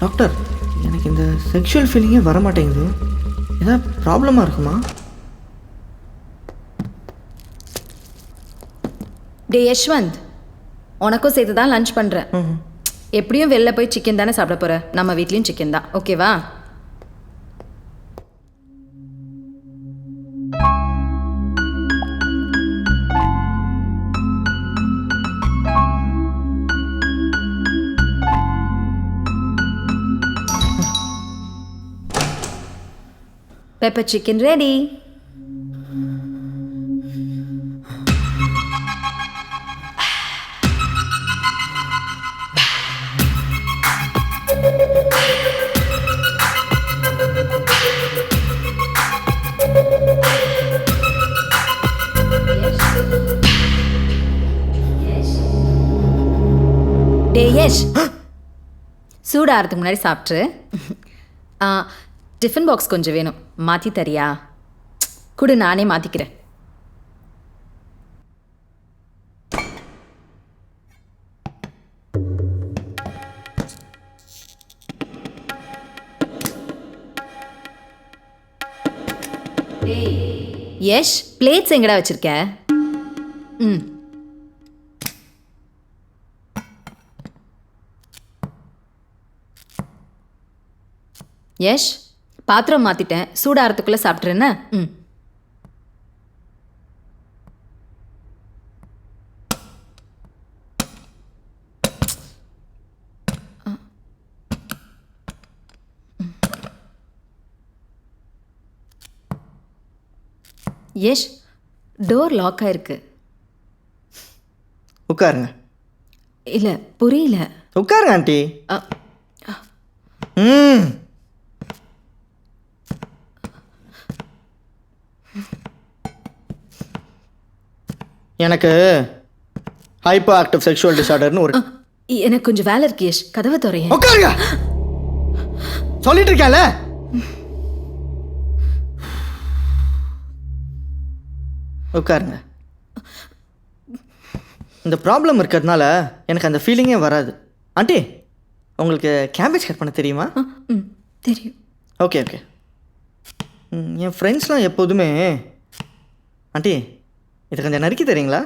Doctor எனக்கு இந்த sexual ஃபீலிங்கே வர மாட்டேங்குது ஏதாவது ப்ராப்ளமாக இருக்குமா? டே யஷ்வந்த். உனக்கும் சேர்த்து தான் லஞ்ச் பண்ணுறேன் எப்படியும் வெளில போய் சிக்கன் தானே சாப்பிட போற? நம்ம வீட்லேயும் சிக்கன் தான். ஓகேவா பெப்பர் சிக்கன் ரெடி டே யஷ் சூடாகிறதுக்கு முன்னாடி சாப்பிட்ரு. ஆ, டிஃபன் பாக்ஸ் கொஞ்சம் வேணும். மாற்றி தரியா? கொடு நானே மாற்றிக்கிறேன் யஷ் பிளேட்ஸ் எங்கடா வச்சிருக்க? ம். யஷ் பாத்திரம் மாத்திட்டேன். சூடாகிறதுக்குள்ள சாப்பிட்றேன்னு ம். யஷ் டோர் லாக் ஆயிருக்கு. உட்காருங்க. இல்லை புரியல. உட்காருங்க ஆண்டி. அ, ம். எனக்கு ஹைப்போ ஆக்டிவ் செக்ஷுவல் டிசார்டர்னு ஒரு எனக்கு கொஞ்சம் வேலை இருக்கு யஷ். கதவை துறையேன். உட்காருங்க. சொல்லிட்டு இருக்கேன்ல உட்காருங்க. இந்த ப்ராப்ளம் இருக்கிறதுனால எனக்கு அந்த ஃபீலிங்கே வராது. ஆண்டி உங்களுக்கு கேம்பேஜ் கட் பண்ண தெரியுமா? ம் தெரியும். ஓகே ஓகே என் ஃப்ரெண்ட்ஸ்லாம் எப்போதுமே ஆண்டி இது கொஞ்சம் நறுக்கி தரீங்களா?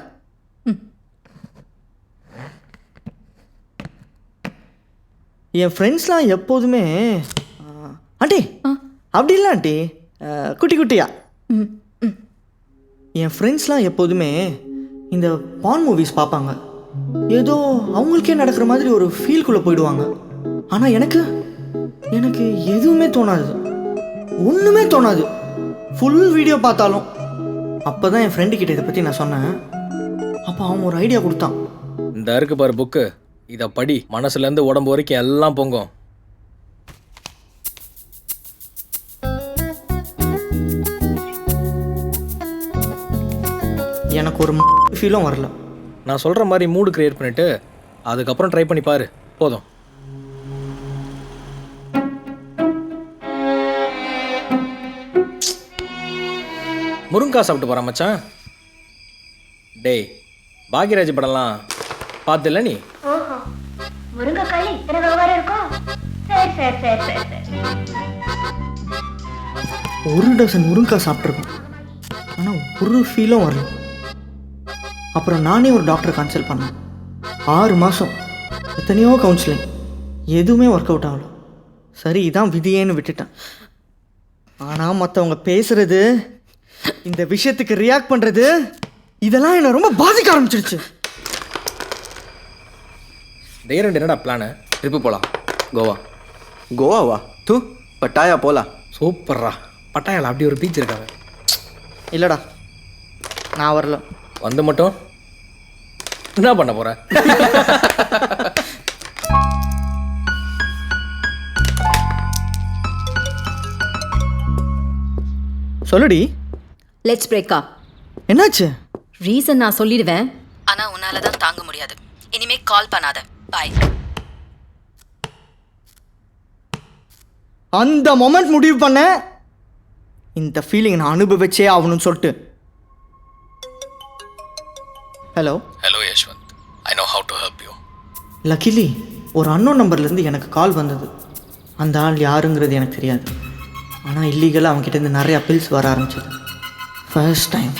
என் ஃப்ரெண்ட்ஸ்லாம் எப்போதுமே ஆண்டி அப்படி இல்லை ஆண்டி. குட்டி குட்டியா? என் ஃப்ரெண்ட்ஸ்லாம் எப்போதுமே இந்த பான் மூவிஸ் பார்ப்பாங்க. ஏதோ அவங்களுக்கே நடக்கிற மாதிரி ஒரு ஃபீல்குள்ளே போயிடுவாங்க. ஆனால் எனக்கு எனக்கு எதுவுமே தோணாது. ஒன்றுமே தோணாது. ஃபுல் வீடியோ பார்த்தாலும். அப்போ தான் என் ஃப்ரெண்டு கிட்ட இதை பற்றி நான் சொன்னேன். அப்போ அவன் ஒரு ஐடியா கொடுத்தான். இந்த இருக்கு பாரு புக்கு இதை படி. மனசுலேருந்து உடம்பு வரைக்கும் எல்லாம் பொங்கும். எனக்கு ஒரு ஃபீலும் வரல. நான் சொல்கிற மாதிரி மூடு கிரியேட் பண்ணிவிட்டு அதுக்கப்புறம் ட்ரை பண்ணி பாரு. போதும். முருங்கா சாப்பிட்டு போகிறான் மச்சான். டேய் பாக்யராஜ் படம்லாம் பார்த்துல நீ? ஓஹோ. முருங்கைக்காயில இத்தனை விவகாரம் இருக்கும் சரி சரி சரி சரி சரி. ஒரு டசன் முருங்காய் சாப்பிட்ருக்கோம் ஆனால் ஒரு ஃபீலும் வரல. அப்புறம் நானே ஒரு டாக்டரை கன்சல்ட் பண்ணேன். ஆறு மாதம் எத்தனையோ கவுன்சிலிங் எதுவுமே ஒர்க் அவுட் ஆகல. சரி இதான் விதியேன்னு விட்டுட்டேன். ஆனால் மற்றவங்க பேசுறது இந்த விஷயத்துக்கு ரியாக்ட் பண்ணுறது இதெல்லாம் என்னை ரொம்ப பாதிக்க ஆரம்பிச்சிடுச்சு டே ரெண்டு என்னடா பிளானு ட்ரிப்பு போகலாம் கோவா. கோவாவா? தூ பட்டாயா போலாம். சூப்பர்ரா. பட்டாயால அப்படி ஒரு பீச் இருக்காங்க இல்லைடா நான் வரல. வந்து மட்டும்? என்ன பண்ண போற? சொல்லுடி. லெட்ஸ் பிரேக்கா என்னாச்சு? ரீசன் நான் சொல்லிடுவேன். ஆனா உன்னால தான் தாங்க முடியாது. இனிமே கால் பண்ணாத. பாய் அந்த மொமெண்ட் முடிவு பண்ண இந்த ஃபீலிங் நான் அனுபவிச்சே ஆகணும்னு சொல்லிட்டு. Hello hello Yashwanth I know how to help you luckily ஒரு அன்னோன் நம்பர்லேருந்து எனக்கு கால் வந்தது. அந்த ஆள் யாருங்கிறது எனக்கு தெரியாது. ஆனால் இல்லீகலாக அவங்ககிட்டேருந்து நிறையா பில்ஸ் வர ஆரம்பிச்சது. ஃபர்ஸ்ட் டைம்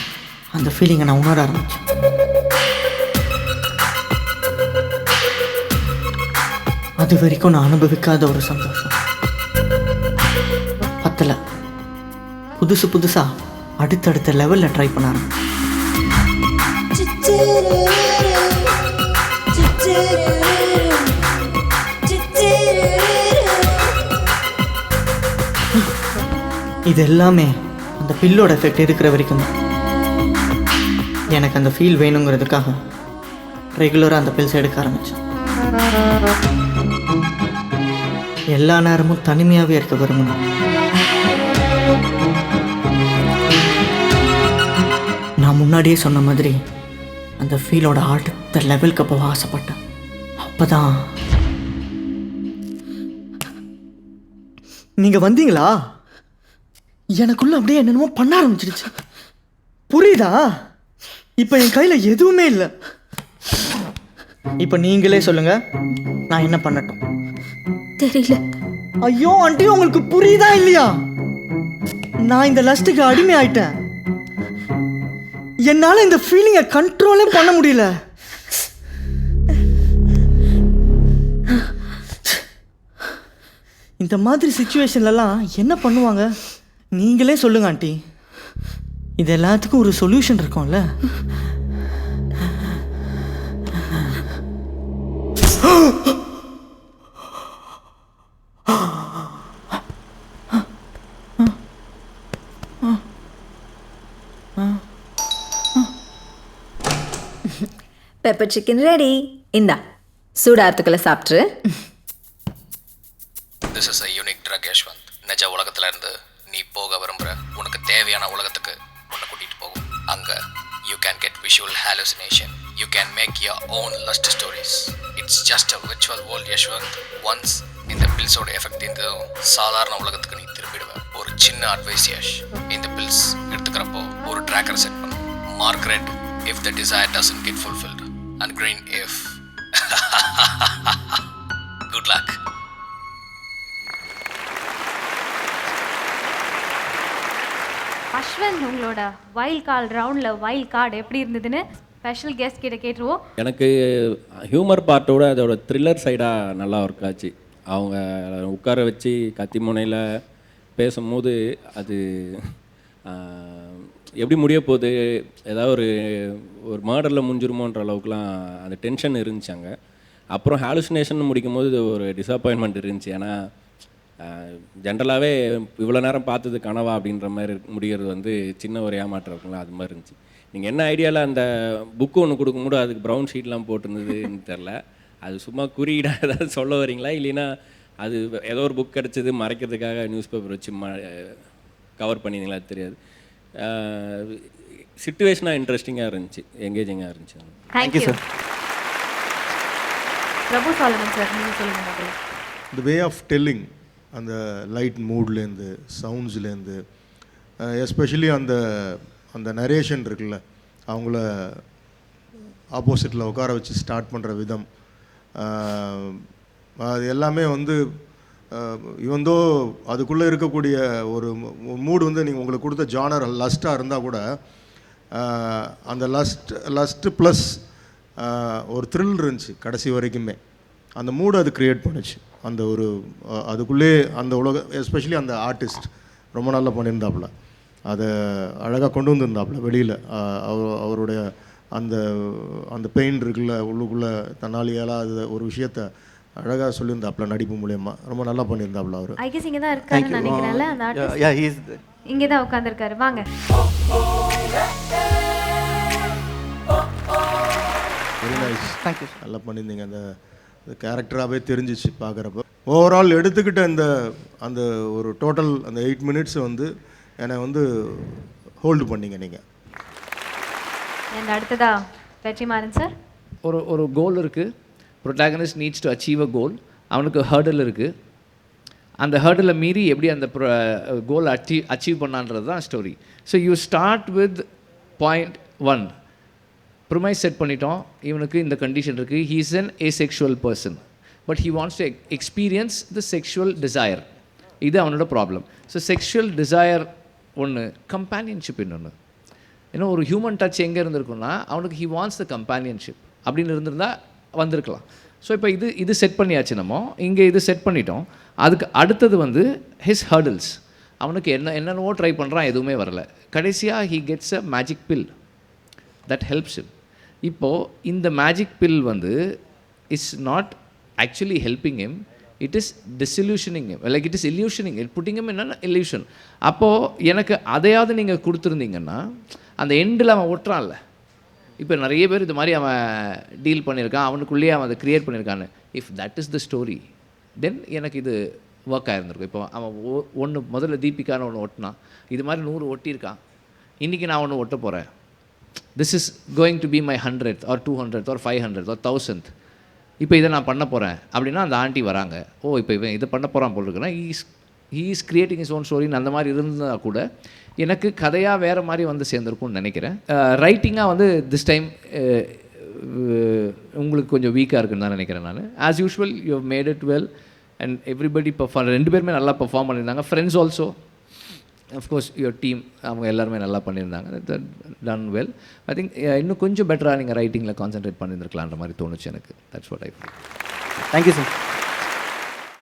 அந்த ஃபீலிங்கை நான் உணர ஆரம்பித்தேன் அது வரைக்கும் நான் அனுபவிக்காத ஒரு சந்தோஷம். பத்தலை. புதுசு புதுசாக அடுத்தடுத்த லெவலில் ட்ரை பண்ண இது எல்லாமே அந்த பில்லோட எஃபெக்ட் இருக்கிற வரைக்கும் தான். எனக்கு அந்த ஃபீல் வேணுங்கிறதுக்காக ரெகுலராக அந்த பில்ஸ் எடுக்க ஆரம்பித்தேன் எல்லா நேரமும் தனிமையாகவே இருக்க விரும்பினேன். நான் முன்னாடியே சொன்ன மாதிரி அந்த ஃபீலோட அடுத்த லெவலுக்கு போக ஆசைப்பட்டேன். அப்பதான். நீங்கள் வந்தீங்களா? எனக்குள்ள அப்படியே என்னென்னமோ பண்ண ஆரம்பிச்சிடுச்சு. புரியுதா? இப்போ என் கையில எதுவுமே இல்லை. இப்போ நீங்களே சொல்லுங்க. நான் என்ன பண்ணட்டும்? தெரியல. ஐயோ ஆண்டி உங்களுக்கு புரியுதா இல்லையா? நான் இந்த லஸ்ட்டுக்கு அடிமை ஆயிட்டேன். என்னால இந்த ஃபீலிங்கை கண்ட்ரோலே பண்ண முடியல. இந்த மாதிரி சுச்சுவேஷன்லலாம் என்ன பண்ணுவாங்க? நீங்களே சொல்லுங்க ஆண்டி. இது எல்லாத்துக்கும் ஒரு சொல்யூஷன் இருக்கும்ல. பெப்பர் சிக்கன் ரெடி இந்தா சூடாத்துக்களை சாப்பிட்ரு can get visual hallucination you can make your own lust stories it's just a virtual world once இந்த பில்ஸோட எஃபெக்ட் இந்த சாதாரண உலகத்துக்கு நீ திரும்பிடுவ. ஒரு சின்ன அட்வைஸ் யஷ் இந்த பில்ஸ் எடுத்துக்கிறப்போ ஒரு ட்ராக்கர் செட் பண்ணு. Margaret if the desire doesn't get fulfilled and green if உங்களோட வைல்ட் கார்டு ரவுண்டில் வைல்ட் கார்டு எப்படி இருந்ததுன்னு ஸ்பெஷல் கெஸ்ட் கிட்ட கேட்டுருவோம். எனக்கு ஹியூமர் பார்ட்டோட அதோட த்ரில்லர் சைடாக நல்லா ஒர்க் ஆச்சு. அவங்க உட்கார வச்சு கத்தி முனையில் பேசும்போது அது எப்படி முடிய போகுது ஏதாவது ஒரு ஒரு மர்டரில் முடிஞ்சிருமோன்ற அளவுக்குலாம் அந்த டென்ஷன் இருந்துச்சு அங்கே. அப்புறம் ஹாலுசினேஷன் முடிக்கும் போது ஒரு டிசப்பாயின்மெண்ட் இருந்துச்சு. ஏன்னா ஜென்ரலாகவே இவ்வளோ நேரம் பார்த்தது கனவா அப்படின்ற மாதிரி முடிகிறது வந்து சின்ன ஒரு ஏமாற்றம் இருக்குங்களா அது மாதிரி இருந்துச்சு. நீங்கள் என்ன ஐடியாவில் அந்த புக்கு ஒன்று கொடுக்கும்போது அதுக்கு ப்ரௌன் ஷீட்லாம் போட்டிருந்ததுன்னு தெரில அது சும்மா குறியீடாக ஏதாவது சொல்ல வரீங்களா? இல்லைன்னா அது ஏதோ ஒரு புக் கிடச்சது மறைக்கிறதுக்காக நியூஸ் பேப்பர் வச்சு ம கவர் பண்ணியிருந்தீங்களா அது தெரியாது. சுச்சுவேஷனாக இன்ட்ரெஸ்டிங்காக இருந்துச்சு. எங்கேஜிங்காக இருந்துச்சு. Thank you sir Prabhu Solomon sir நீங்கள் சொல்லுங்கள் இந்த வே ஆஃப் டெல்லிங் அந்த லைட் மூட்லேருந்து சவுண்ட்ஸ்லேருந்து எஸ்பெஷலி அந்த அந்த நரேஷன் இருக்குல்ல அவங்கள ஆப்போசிட்டில் உட்கார வச்சு ஸ்டார்ட் பண்ணுற விதம். அது எல்லாமே வந்து இவந்தோ அதுக்குள்ளே இருக்கக்கூடிய ஒரு மூடு வந்து நீங்கள் உங்களுக்கு கொடுத்த ஜானர் லஸ்ட்டாக இருந்தால் கூட அந்த லஸ்ட் லஸ்ட்டு ப்ளஸ் ஒரு த்ரில் இருந்துச்சு கடைசி வரைக்குமே. அந்த மூடு அது க்ரியேட் பண்ணுச்சு. அந்த ஒரு அதுக்குள்ளே அந்த உலக எஸ்பெஷலி அந்த ஆர்டிஸ்ட் ரொம்ப நல்லா பண்ணியிருந்தாப்புல. அதை அழகாக கொண்டு வந்திருந்தாப்புல வெளியில். அவர் அவருடைய அந்த அந்த பெயின் இருக்குல்ல உள்ளுக்குள்ளே தன்னால் இயலாத ஒரு விஷயத்த அழகாக சொல்லியிருந்தாப்புல நடிப்பு மூலயமா. ரொம்ப நல்லா பண்ணியிருந்தாப்புல அவர். ஐ கெஸ் இங்கே தான் இருக்காருன்னு நினைக்கிறேன்ல அந்த ஆர்டிஸ்ட் இங்கே தான் உட்காந்துருக்காரு வாங்க. வெரி நைஸ் தேங்க்யூ நல்லா பண்ணியிருந்தீங்க அந்த கேரக்டராகவே தெரிஞ்சிச்சு பார்க்குறப்ப. ஓவரால் எடுத்துக்கிட்ட இந்த அந்த ஒரு டோட்டல் அந்த எயிட் மினிட்ஸ் வந்து என்னை வந்து ஹோல்டு பண்ணீங்க நீங்கள் அண்ட் அடுத்ததா வெற்றிமாறன் சார் ஒரு ஒரு கோல் இருக்குது protagonist needs to achieve a goal அவனுக்கு ஹர்டல் இருக்குது அந்த ஹர்டில் மீறி எப்படி அந்த கோல் அச்சீவ் அச்சீவ் பண்ணான்றது தான் story so you start with point one premise set பண்ணிட்டோம். இவனுக்கு இந்த கண்டிஷன் இருக்குது he's an asexual person but he wants to experience the sexual desire இது அவனோட ப்ராப்ளம் ஸோ செக்ஷுவல் டிசையர் ஒன்று கம்பேனியன்ஷிப் இன்னொன்று ஏன்னா ஒரு ஹியூமன் டச் எங்கே இருந்திருக்குன்னா அவனுக்கு ஹி வாண்ட்ஸ் த கம்பேனியன்ஷிப் அப்படின்னு இருந்திருந்தால் வந்திருக்கலாம். ஸோ இப்போ இது இது செட் பண்ணியாச்சு நம்ம. இங்கே இது செட் பண்ணிட்டோம். அதுக்கு அடுத்தது வந்து ஹிஸ் ஹர்டில்ஸ் அவனுக்கு என்ன என்னென்னவோ ட்ரை பண்ணுறான் எதுவுமே வரல. கடைசியாக he gets a magic pill that helps him இப்போது இந்த மேஜிக் பில் வந்து is not actually helping him it is disillusioning like it is illusioning it putting him என்னென்னா இல்யூஷன் அப்போது எனக்கு அதையாவது நீங்கள் கொடுத்துருந்தீங்கன்னா அந்த எண்டில் அவன் ஒட்டுறான்ல. இப்போ நிறைய பேர் இது மாதிரி அவன் டீல் பண்ணியிருக்கான். அவனுக்குள்ளேயே அவன் அதை create பண்ணியிருக்கான்னு. If that is the story then எனக்கு இது ஒர்க் ஆகிருந்திருக்கும் இப்போ அவன் ஒன்று முதல்ல தீபிகான்னு ஒன்று ஒட்டினான். இது மாதிரி நூறு ஒட்டியிருக்கான். இன்றைக்கி நான் ஒன்று ஒட்ட போகிறேன் this is going to be my hundred or two hundred or five hundred or thousand இப்போ இதை நான் பண்ண போகிறேன் அப்படின்னா அந்த ஆண்டி வராங்க. ஓ இப்போ இவன் இதை பண்ண போகிறான் போல் இருக்குன்னா is he is creating his own ஸ்டோரின்னு அந்த மாதிரி இருந்தால் கூட எனக்கு கதையாக வேறு மாதிரி வந்து சேர்ந்துருக்கும்னு நினைக்கிறேன். ரைட்டிங்காக வந்து திஸ் டைம் உங்களுக்கு கொஞ்சம் வீக்காக இருக்குன்னு தான் நினைக்கிறேன் நான். As usual you made it well and everybody perform ரெண்டு பேருமே நல்லா பர்ஃபார்ம் பண்ணியிருந்தாங்க. Friends also of course your team அவங்க எல்லாருமே நல்லா பண்ணியிருந்தாங்க. டன் வெல் ஐ திங்க் இன்னும் கொஞ்சம் பெட்டராக நீங்கள் ரைட்டிங்கில் கான்சென்ட்ரேட் பண்ணியிருந்துருக்கலான்ற மாதிரி தோணுச்சு எனக்கு. That's what I thank you sir